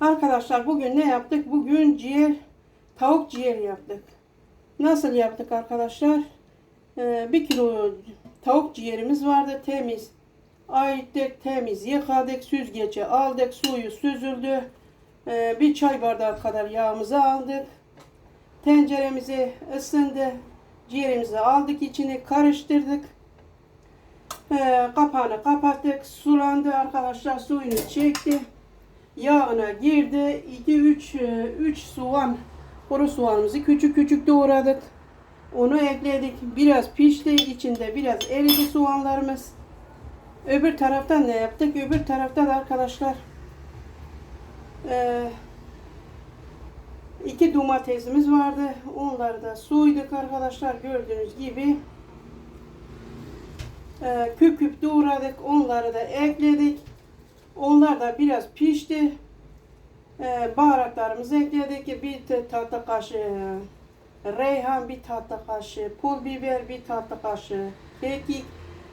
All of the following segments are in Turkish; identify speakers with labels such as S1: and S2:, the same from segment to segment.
S1: Arkadaşlar bugün ne yaptık? Bugün ciğer, tavuk ciğer yaptık. Nasıl yaptık arkadaşlar? Ee, bir kilo tavuk ciğerimiz vardı temiz. Ayıttık temiz yıkadık süzgece aldık suyu süzüldü. Ee, bir çay bardağı kadar yağımızı aldık. Tenceremizi ısındı. Ciğerimizi aldık içine karıştırdık. Ee, kapağını kapattık. Sulandı arkadaşlar suyunu çekti yağına girdi. 2 3 3 soğan kuru soğanımızı küçük küçük doğradık. Onu ekledik. Biraz pişti. içinde biraz eridi soğanlarımız. Öbür taraftan ne yaptık? Öbür tarafta da arkadaşlar eee, iki domatesimiz vardı. Onları da soyduk arkadaşlar. Gördüğünüz gibi eee, küp küp doğradık. Onları da ekledik. Onlar da biraz pişti. Ee, baharatlarımızı ekledik. Bir tatlı kaşığı reyhan, bir tatlı kaşığı pul biber, bir tatlı kaşığı kekik,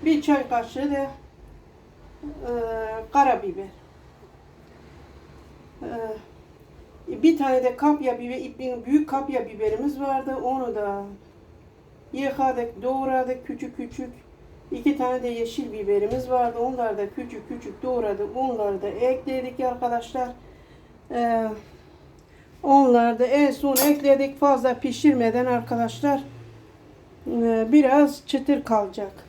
S1: bir çay kaşığı da e, karabiber. Ee, bir tane de kapya biber, büyük kapya biberimiz vardı. Onu da yıkadık, doğradık küçük küçük. İki tane de yeşil biberimiz vardı. Onları da küçük küçük doğradık. Onları da ekledik arkadaşlar. Ee, onları da en son ekledik. Fazla pişirmeden arkadaşlar. Ee, biraz çıtır kalacak.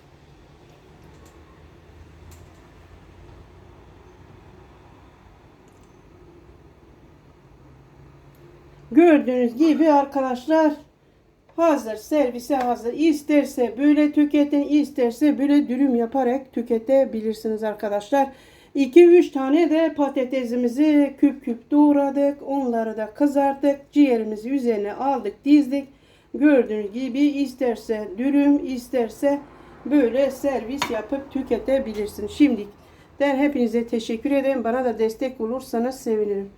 S1: Gördüğünüz gibi arkadaşlar hazır servise hazır. İsterse böyle tüketin, isterse böyle dürüm yaparak tüketebilirsiniz arkadaşlar. 2-3 tane de patatesimizi küp küp doğradık. Onları da kızarttık. Ciğerimizi üzerine aldık, dizdik. Gördüğünüz gibi isterse dürüm, isterse böyle servis yapıp tüketebilirsiniz. Şimdiden hepinize teşekkür ederim. Bana da destek olursanız sevinirim.